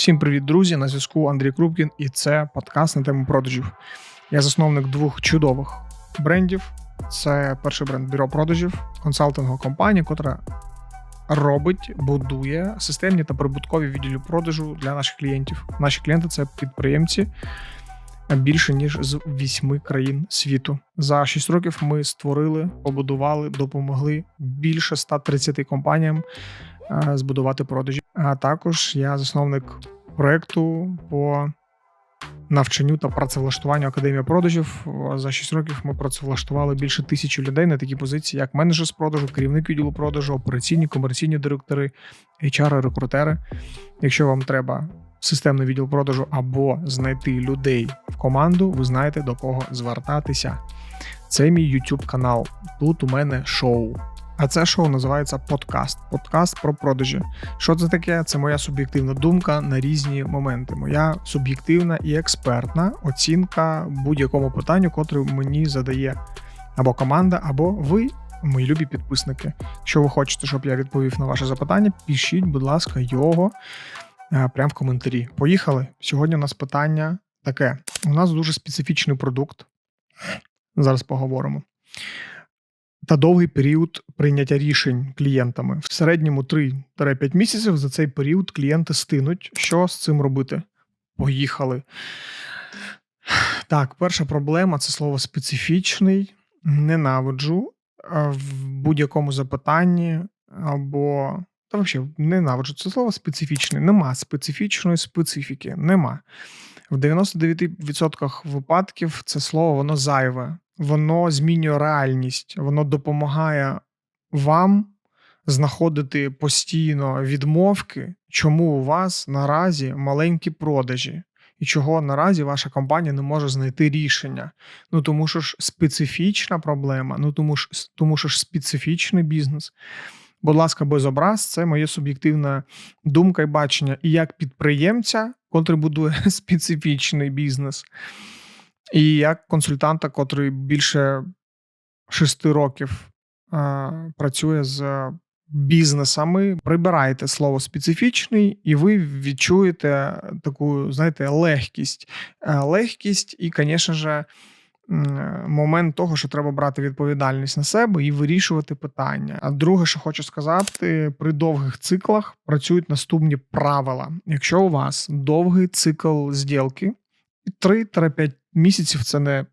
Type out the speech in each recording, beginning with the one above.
Всім привіт, друзі! На зв'язку Андрій Крупкін, і це подкаст на тему продажів. Я засновник двох чудових брендів. Це перший бренд бюро продажів, консалтингова компанія, котра робить, будує системні та прибуткові відділі продажу для наших клієнтів. Наші клієнти це підприємці більше ніж з вісьми країн світу. За 6 років ми створили, побудували, допомогли більше 130 компаніям е, збудувати продажі. А також я засновник проекту по навчанню та працевлаштуванню академії продажів. За 6 років ми працевлаштували більше тисячі людей на такі позиції, як менеджер з продажу, керівник відділу продажу, операційні, комерційні директори, HR, рекрутери. Якщо вам треба системний відділ продажу або знайти людей в команду, ви знаєте до кого звертатися. Це мій YouTube канал. Тут у мене шоу. А це шоу називається подкаст. Подкаст про продажі. Що це таке? Це моя суб'єктивна думка на різні моменти. Моя суб'єктивна і експертна оцінка будь-якому питанню, котре мені задає або команда, або ви, мої любі підписники. Якщо ви хочете, щоб я відповів на ваше запитання, пишіть, будь ласка, його прямо в коментарі. Поїхали. Сьогодні у нас питання таке: у нас дуже специфічний продукт. Зараз поговоримо та довгий період прийняття рішень клієнтами. В середньому 3-5 місяців за цей період клієнти стинуть. Що з цим робити? Поїхали. Так, перша проблема це слово специфічний. Ненавиджу в будь-якому запитанні або. Та взагалі ненавиджу це слово специфічне. Нема специфічної специфіки. Нема. В 99% випадків це слово воно зайве воно змінює реальність, воно допомагає вам знаходити постійно відмовки, чому у вас наразі маленькі продажі. І чого наразі ваша компанія не може знайти рішення. Ну тому що ж специфічна проблема, ну тому ж тому що ж специфічний бізнес. Будь ласка, без образ, це моє суб'єктивна думка і бачення. І як підприємця, котрий будує специфічний бізнес, і як консультанта, котрий більше шести років е, працює з бізнесами, прибираєте слово специфічний, і ви відчуєте таку, знаєте, легкість. Е, легкість, і, звісно ж, момент того, що треба брати відповідальність на себе і вирішувати питання. А друге, що хочу сказати, при довгих циклах працюють наступні правила. Якщо у вас довгий цикл зділки, 3-5 місяців це не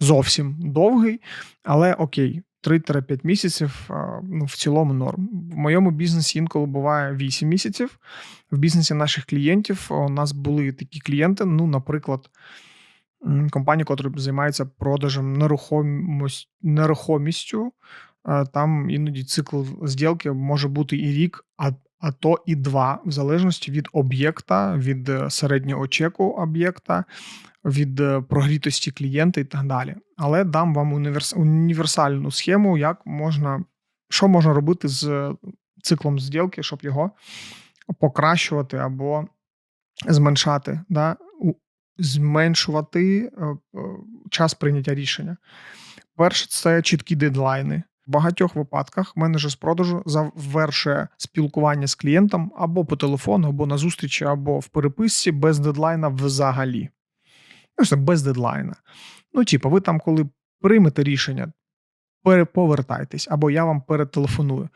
зовсім довгий, але окей, 3-5 місяців ну, в цілому норм. В моєму бізнесі інколи буває 8 місяців. В бізнесі наших клієнтів у нас були такі клієнти, ну, наприклад, компанія, яка займається продажем нерухомістю. Там іноді цикл зділки може бути і рік, а а то і два, в залежності від об'єкта, від е, середнього чеку об'єкта, від е, прогрітості клієнта і так далі. Але дам вам універс... універсальну схему, як можна, що можна робити з циклом зділки, щоб його покращувати або зменшати, да? зменшувати е, час прийняття рішення. Перше, це чіткі дедлайни. В багатьох випадках менеджер з продажу завершує спілкування з клієнтом або по телефону, або на зустрічі, або в переписці без дедлайна взагалі. Ну, без дедлайна. Ну, типу, ви там, коли приймете рішення, переповертайтесь, або я вам перетелефоную.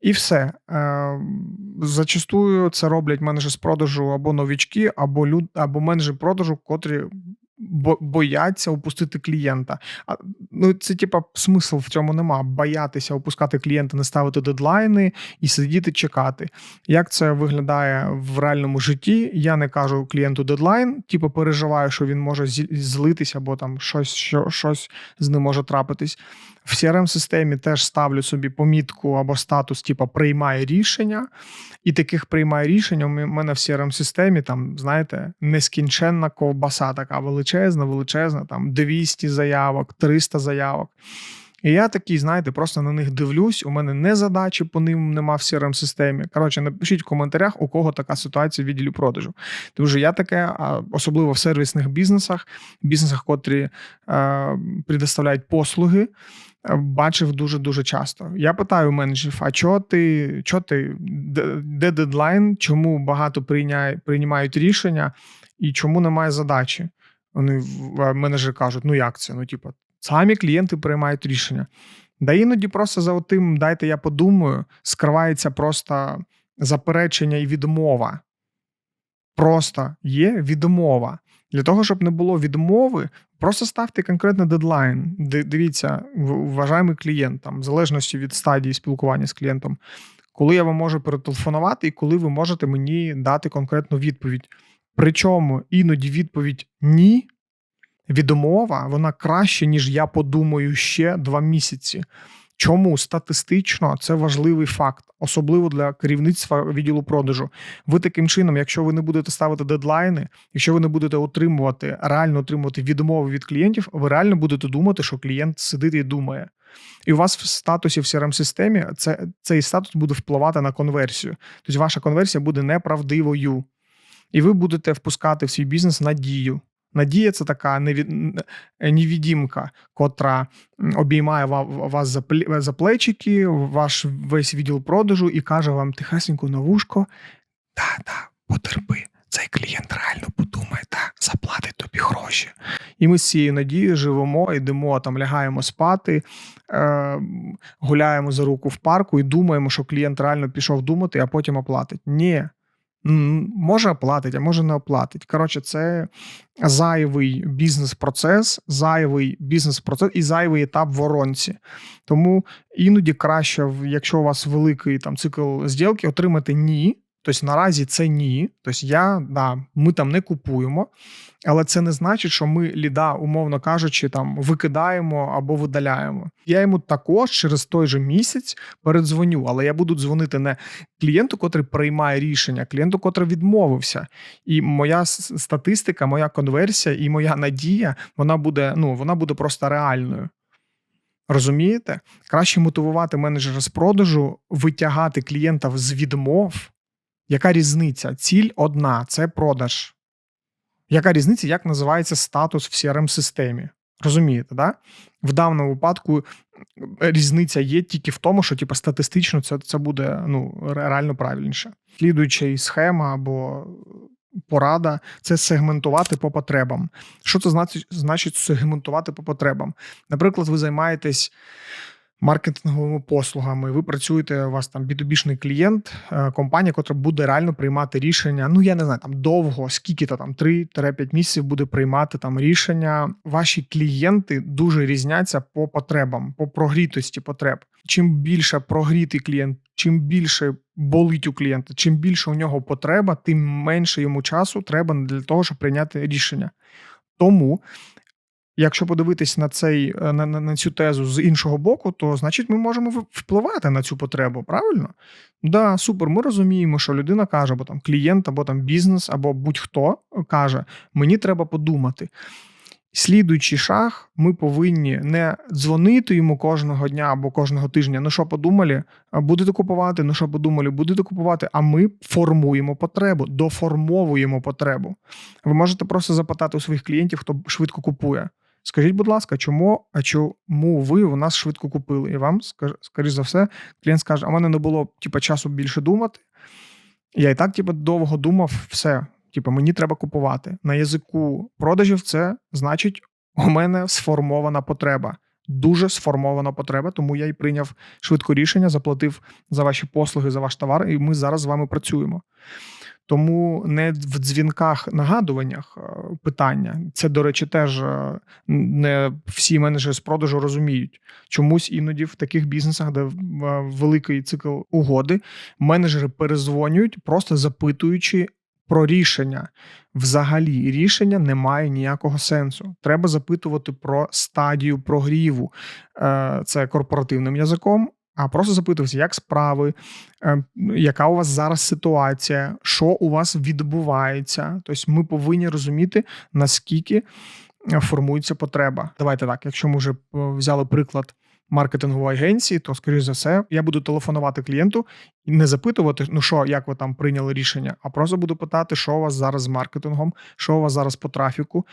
І все. Е, зачастую це роблять менеджери з продажу або новічки, або люд, або менеджери продажу, котрі бояться опустити клієнта. А, Ну, це типа смисл в цьому нема. Боятися опускати клієнта, не ставити дедлайни і сидіти чекати. Як це виглядає в реальному житті? Я не кажу клієнту дедлайн, типу переживаю, що він може злитися, або там щось, що, щось з ним може трапитись. В crm системі теж ставлю собі помітку або статус, типу приймає рішення, і таких приймає рішення. У мене в crm системі там, знаєте, нескінченна ковбаса, така величезна, величезна, там 200 заявок, 300 заявок. І я такий, знаєте, просто на них дивлюсь. У мене не задачі по ним нема в crm системі. Коротше, напишіть в коментарях, у кого така ситуація в відділі продажу. Тому що я таке, особливо в сервісних бізнесах, бізнесах, котрі е, предоставляють послуги. Бачив дуже дуже часто. Я питаю менеджерів: а чого ти, чого ти, де, де дедлайн, чому багато прийняє, приймають рішення і чому немає задачі? Вони менеджери кажуть: ну як це? Ну, типу, самі клієнти приймають рішення. Да іноді просто за тим, дайте я подумаю, скривається просто заперечення і відмова. Просто є відмова. Для того, щоб не було відмови, просто ставте конкретний дедлайн. Дивіться, вважаємо клієнт, там, в залежності від стадії спілкування з клієнтом, коли я вам можу перетелефонувати і коли ви можете мені дати конкретну відповідь. Причому іноді відповідь ні, відмова, вона краще, ніж я подумаю ще два місяці. Чому статистично це важливий факт, особливо для керівництва відділу продажу. Ви таким чином, якщо ви не будете ставити дедлайни, якщо ви не будете отримувати, реально отримувати відмови від клієнтів, ви реально будете думати, що клієнт сидить і думає. І у вас в статусі в crm системі це, цей статус буде впливати на конверсію. Тобто ваша конверсія буде неправдивою. І ви будете впускати в свій бізнес надію. Надія це така невідімка, котра обіймає вас за, плечики, ваш весь відділ продажу і каже вам тихесенько на вушко: та, та, потерпи, цей клієнт реально подумає, та заплатить тобі гроші. І ми з цією надією живемо, йдемо, там лягаємо спати, е, гуляємо за руку в парку і думаємо, що клієнт реально пішов думати, а потім оплатить. Ні. Може оплатить, а може не оплатить. Коротше, це зайвий бізнес-процес, зайвий бізнес-процес і зайвий етап воронці. Тому іноді краще, якщо у вас великий там цикл зділки, отримати ні. Тобто наразі це ні. Тобто я да, ми там не купуємо, але це не значить, що ми ліда, умовно кажучи, там викидаємо або видаляємо. Я йому також через той же місяць передзвоню, але я буду дзвонити не клієнту, котрий приймає рішення, а клієнту, котрий відмовився. І моя статистика, моя конверсія і моя надія, вона буде, ну, вона буде просто реальною. Розумієте? Краще мотивувати менеджера з продажу, витягати клієнта з відмов. Яка різниця? Ціль одна це продаж. Яка різниця, як називається статус в crm системі Розумієте, да? В даному випадку різниця є тільки в тому, що типу, статистично це, це буде ну, реально правильніше. Слідуюча схема або порада це сегментувати по потребам. Що це значить, значить сегментувати по потребам? Наприклад, ви займаєтесь маркетинговими послугами, ви працюєте, у вас там B2B-шний клієнт, е, компанія, яка буде реально приймати рішення. Ну, я не знаю, там довго, скільки-то там 3-5 місяців буде приймати там рішення. Ваші клієнти дуже різняться по потребам, по прогрітості потреб. Чим більше прогрітий клієнт, чим більше болить у клієнта, чим більше у нього потреба, тим менше йому часу треба для того, щоб прийняти рішення. Тому Якщо подивитись на цей е, на, на, на цю тезу з іншого боку, то значить ми можемо впливати на цю потребу, правильно? Да, супер. Ми розуміємо, що людина каже, або там клієнт, або там бізнес, або будь-хто каже: мені треба подумати. Слідуючий шаг, ми повинні не дзвонити йому кожного дня або кожного тижня. Ну що подумали, будете купувати? Ну що подумали, будете купувати. А ми формуємо потребу, доформовуємо потребу. Ви можете просто запитати у своїх клієнтів, хто швидко купує. Скажіть, будь ласка, чому, а чому ви у нас швидко купили? І вам, скоріш за все, клієнт скаже: а в мене не було типу, часу більше думати. Я і так, типу, довго думав, все. Типу, мені треба купувати. На язику продажів це значить, у мене сформована потреба. Дуже сформована потреба, тому я і прийняв швидко рішення, заплатив за ваші послуги, за ваш товар, і ми зараз з вами працюємо. Тому не в дзвінках нагадуваннях е, питання. Це, до речі, теж е, не всі менеджери з продажу розуміють. Чомусь іноді в таких бізнесах, де е, великий цикл угоди, менеджери перезвонюють, просто запитуючи про рішення. Взагалі, рішення не має ніякого сенсу. Треба запитувати про стадію прогріву. Е, Це корпоративним язиком. А просто запитуватися, як справи, е, яка у вас зараз ситуація, що у вас відбувається. Тобто ми повинні розуміти, наскільки е, формується потреба. Давайте так, якщо ми вже взяли приклад маркетингової агенції, то, скоріш за все, я буду телефонувати клієнту і не запитувати, ну що, як ви там прийняли рішення, а просто буду питати, що у вас зараз з маркетингом, що у вас зараз по трафіку,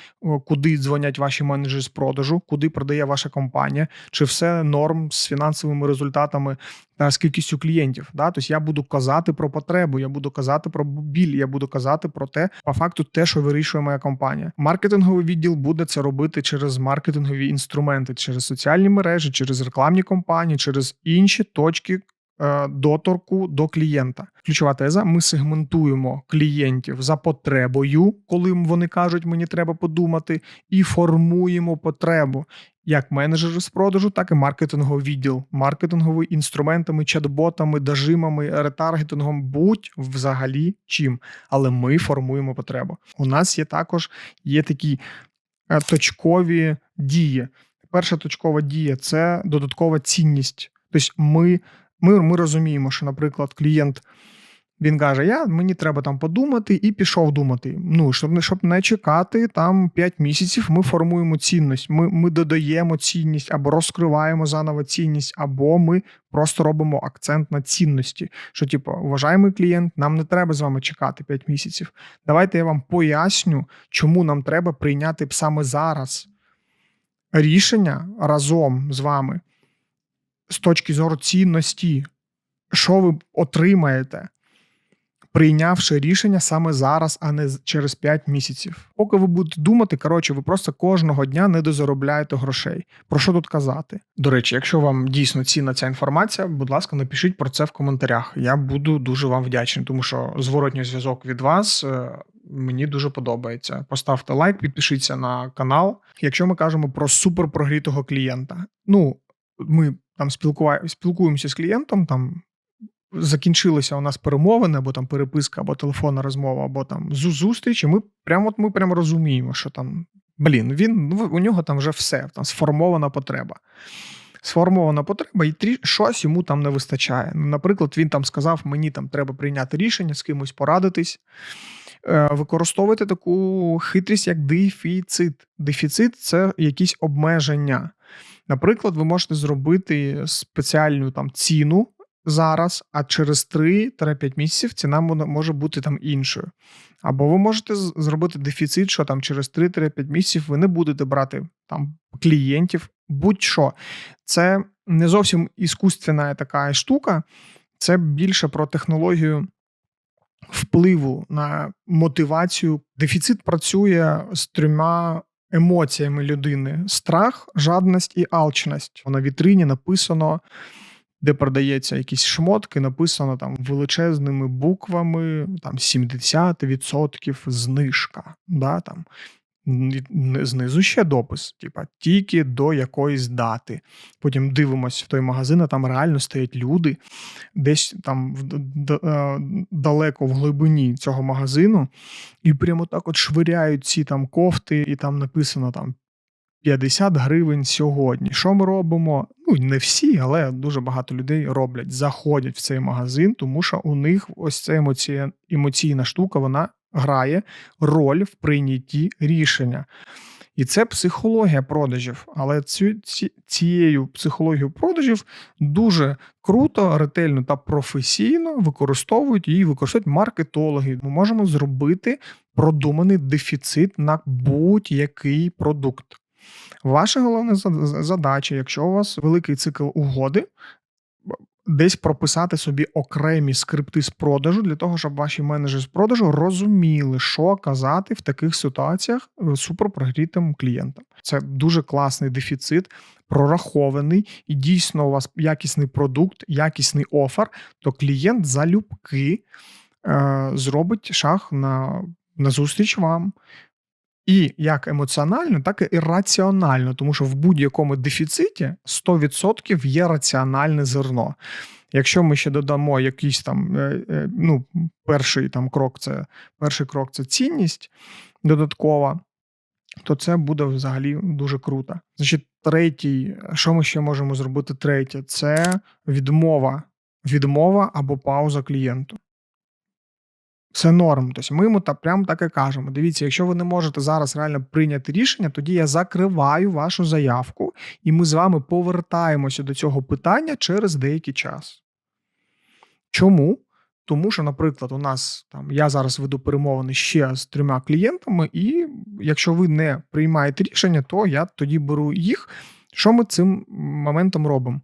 куди дзвонять ваші менеджери з продажу, куди продає ваша компанія, чи все норм з фінансовими результатами та з кількістю клієнтів. Да? Тобто я буду казати про потребу, я буду казати про біль, я буду казати про те, по факту, те, що вирішує моя компанія. Маркетинговий відділ буде це робити через маркетингові інструменти, через соціальні мережі, через рекламні компанії, через інші точки. Е, Доторку до клієнта. Ключова теза: ми сегментуємо клієнтів за потребою, коли вони кажуть, мені треба подумати, і формуємо потребу як менеджери з продажу, так і маркетинговий відділ, маркетингові інструментами, чат-ботами, дажимами, ретаргетингом, будь взагалі чим. Але ми формуємо потребу. У нас є також є такі е, точкові дії. Перша точкова дія це додаткова цінність. Тобто, ми, ми, ми розуміємо, що, наприклад, клієнт. Він каже: Я мені треба там подумати, і пішов думати. Ну щоб щоб не чекати там 5 місяців. Ми формуємо цінність. Ми ми додаємо цінність або розкриваємо заново цінність, або ми просто робимо акцент на цінності. Що, типу, уважаємий клієнт, нам не треба з вами чекати 5 місяців. Давайте я вам поясню, чому нам треба прийняти саме зараз рішення разом з вами з точки зору цінності, що ви отримаєте прийнявши рішення саме зараз, а не через 5 місяців. Поки ви будете думати, коротше, ви просто кожного дня не дозаробляєте грошей. Про що тут казати? До речі, якщо вам дійсно цінна ця інформація, будь ласка, напишіть про це в коментарях. Я буду дуже вам вдячний, тому що зворотній зв'язок від вас. е, Мені дуже подобається. Поставте лайк, підпишіться на канал. Якщо ми кажемо про суперпрогрітого клієнта, ну ми там спілкуємося з клієнтом, там закінчилися у нас перемовини, або там переписка, або телефонна розмова, або там зустріч, і ми прямо от ми прямо розуміємо, що там блін, він ну, у нього там вже все, там сформована потреба. Сформована потреба, і трі, щось йому там не вистачає. Ну, Наприклад, він там сказав: мені там треба прийняти рішення, з кимось порадитись. Е, використовувати таку хитрість, як дефіцит. Дефіцит це якісь обмеження. Наприклад, ви можете зробити спеціальну там ціну зараз, а через 3-5 місяців ціна може бути там іншою. Або ви можете зробити дефіцит, що там через 3-5 місяців ви не будете брати там клієнтів, будь-що. Це не зовсім іскусственна така штука, це більше про технологію впливу на мотивацію. Дефіцит працює з трьома емоціями людини: страх, жадність і алчність. На вітрині написано де продається якісь шмотки, написано там величезними буквами, там 70% знижка. Да, там. Знизу ще допис, типа тільки до якоїсь дати. Потім дивимося в той магазин, а там реально стоять люди, десь там е, далеко в глибині цього магазину, і прямо так от швиряють ці там кофти, і там написано там 50 гривень сьогодні. Що ми робимо? Ну не всі, але дуже багато людей роблять, заходять в цей магазин, тому що у них ось ця емоційна штука вона грає роль в прийнятті рішення. І це психологія продажів. Але цю, ці, цією психологією продажів дуже круто, ретельно та професійно використовують її, використовують маркетологи. Ми можемо зробити продуманий дефіцит на будь-який продукт. Ваша головна задача, якщо у вас великий цикл угоди, десь прописати собі окремі скрипти з продажу для того, щоб ваші менеджери з продажу розуміли, що казати в таких ситуаціях е, суперпрогрітим клієнтам. Це дуже класний дефіцит, прорахований і дійсно у вас якісний продукт, якісний офер, то клієнт залюбки е, зробить шаг на, на зустріч вам. І як емоціонально, так і раціонально, тому що в будь-якому дефіциті 100% є раціональне зерно. Якщо ми ще додамо якийсь там е, е, ну, перший там крок, це перший крок це цінність додаткова, то це буде взагалі дуже круто. Значить, третій, що ми ще можемо зробити третє, це відмова, відмова або пауза клієнту. Все норм. Тобто ми йому та прям так і кажемо. Дивіться, якщо ви не можете зараз реально прийняти рішення, тоді я закриваю вашу заявку, і ми з вами повертаємося до цього питання через деякий час. Чому? Тому що, наприклад, у нас там я зараз веду перемовини ще з трьома клієнтами, і якщо ви не приймаєте рішення, то я тоді беру їх. Що ми цим моментом робимо?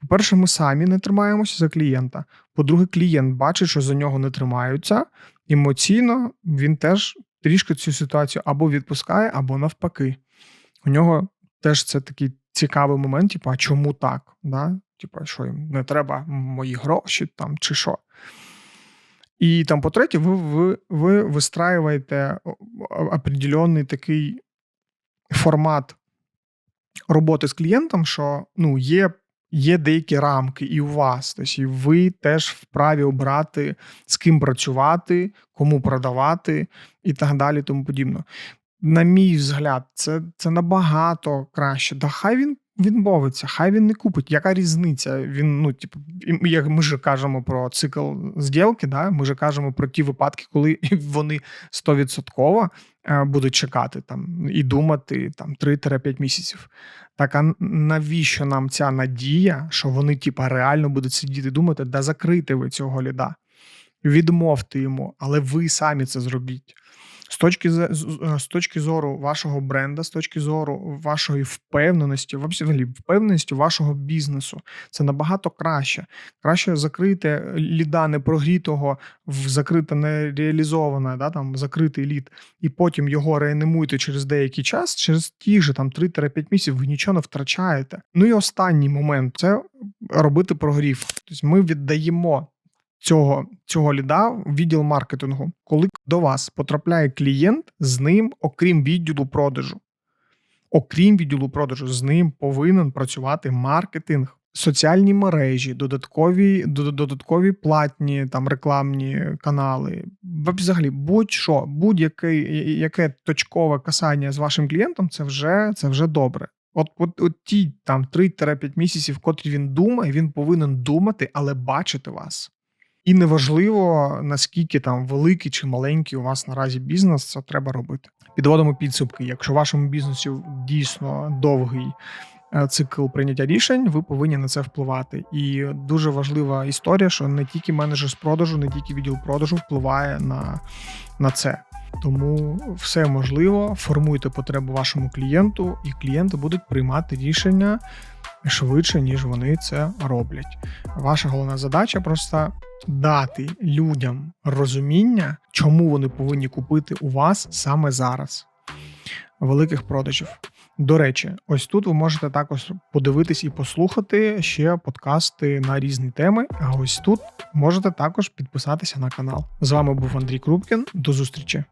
По-перше, ми самі не тримаємося за клієнта. По-друге, клієнт бачить, що за нього не тримаються. Емоційно він теж трішки цю ситуацію або відпускає, або навпаки. У нього теж це такий цікавий момент, типу, а чому так? Да? Типу, що їм не треба мої гроші там чи що. І там, по-третє, ви ви, ви вистраюєте определенний такий формат роботи з клієнтом, що ну, є є деякі рамки і у вас. Тобто ви теж вправі обрати, з ким працювати, кому продавати і так далі, тому подібно. На мій взгляд, це це набагато краще. Да хай він відмовиться, хай він не купить. Яка різниця? Він, ну, типу, як ми ж кажемо про цикл зділки, да? ми ж кажемо про ті випадки, коли вони 100% е, будуть чекати там і думати там 3-5 місяців. Так а навіщо нам ця надія, що вони, типа, реально будуть сидіти і думати, да закрити ви цього ліда? Відмовте йому, але ви самі це зробіть. З точки з точки зору вашого бренда, з точки зору вашої впевненості, взагалі впевненості вашого бізнесу, це набагато краще. Краще закрити ліда непрогрітого в закрите нереалізоване, да, там закритий лід, і потім його реанімуйте через деякий час, через ті ж там 3-5 місяців ви нічого не втрачаєте. Ну і останній момент це робити прогрів. Тобто ми віддаємо цього цього ліда в відділ маркетингу, коли до вас потрапляє клієнт з ним, окрім відділу продажу. Окрім відділу продажу, з ним повинен працювати маркетинг, соціальні мережі, додаткові додаткові платні там рекламні канали. Взагалі, будь-що, будь-яке яке точкове касання з вашим клієнтом, це вже це вже добре. От, от, от ті там 3-5 місяців, котрі він думає, він повинен думати, але бачити вас. І неважливо, наскільки там великий чи маленький у вас наразі бізнес, це треба робити. Підводимо підсумки. Якщо вашому бізнесі дійсно довгий е, цикл прийняття рішень, ви повинні на це впливати. І дуже важлива історія, що не тільки менеджер з продажу, не тільки відділ продажу впливає на, на це. Тому все можливо, формуйте потребу вашому клієнту, і клієнти будуть приймати рішення швидше, ніж вони це роблять. Ваша головна задача просто дати людям розуміння, чому вони повинні купити у вас саме зараз. Великих продажів. До речі, ось тут ви можете також подивитись і послухати ще подкасти на різні теми. А ось тут можете також підписатися на канал. З вами був Андрій Крупкін. До зустрічі!